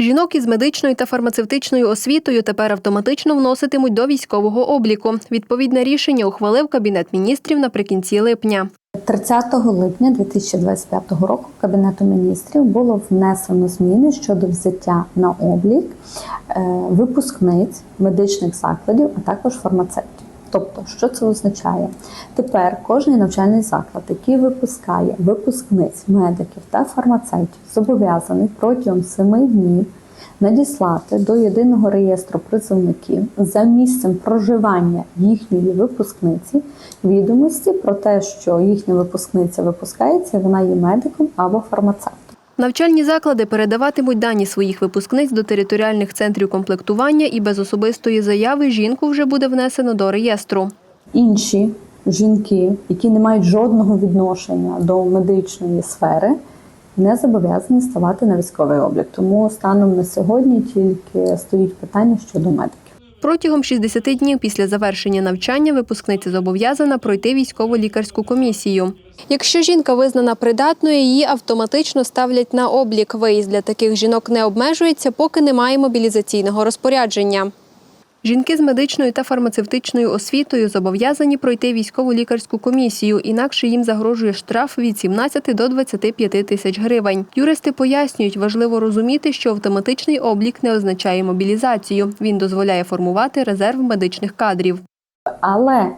Жінок із медичною та фармацевтичною освітою тепер автоматично вноситимуть до військового обліку. Відповідне рішення ухвалив Кабінет міністрів наприкінці липня. 30 липня 2025 року Кабінету міністрів було внесено зміни щодо взяття на облік е, випускниць медичних закладів, а також фармацевтів. Тобто, що це означає? Тепер кожний навчальний заклад, який випускає випускниць медиків та фармацевтів, зобов'язаний протягом 7 днів надіслати до єдиного реєстру призовників за місцем проживання їхньої випускниці відомості про те, що їхня випускниця випускається, вона є медиком або фармацевтом. Навчальні заклади передаватимуть дані своїх випускниць до територіальних центрів комплектування і без особистої заяви жінку вже буде внесено до реєстру. Інші жінки, які не мають жодного відношення до медичної сфери, не зобов'язані ставати на військовий облік. Тому станом на сьогодні тільки стоїть питання щодо медиків. Протягом 60 днів після завершення навчання випускниця зобов'язана пройти військово-лікарську комісію. Якщо жінка визнана придатною, її автоматично ставлять на облік. Виїзд для таких жінок не обмежується, поки немає мобілізаційного розпорядження. Жінки з медичною та фармацевтичною освітою зобов'язані пройти військово-лікарську комісію, інакше їм загрожує штраф від 17 до 25 тисяч гривень. Юристи пояснюють, важливо розуміти, що автоматичний облік не означає мобілізацію. Він дозволяє формувати резерв медичних кадрів. Але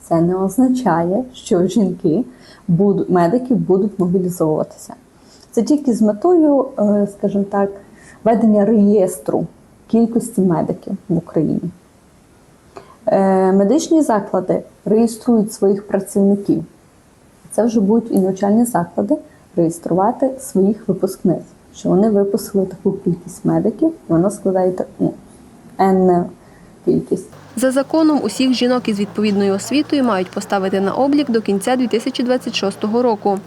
це не означає, що жінки будуть, медики будуть мобілізовуватися. Це тільки з метою, е, скажімо так, ведення реєстру кількості медиків в Україні. Е, Медичні заклади реєструють своїх працівників. Це вже будуть і навчальні заклади реєструвати своїх випускниць, що вони випустили таку кількість медиків, і вона складає ну, енну кількість. За законом, усіх жінок із відповідною освітою мають поставити на облік до кінця 2026 року.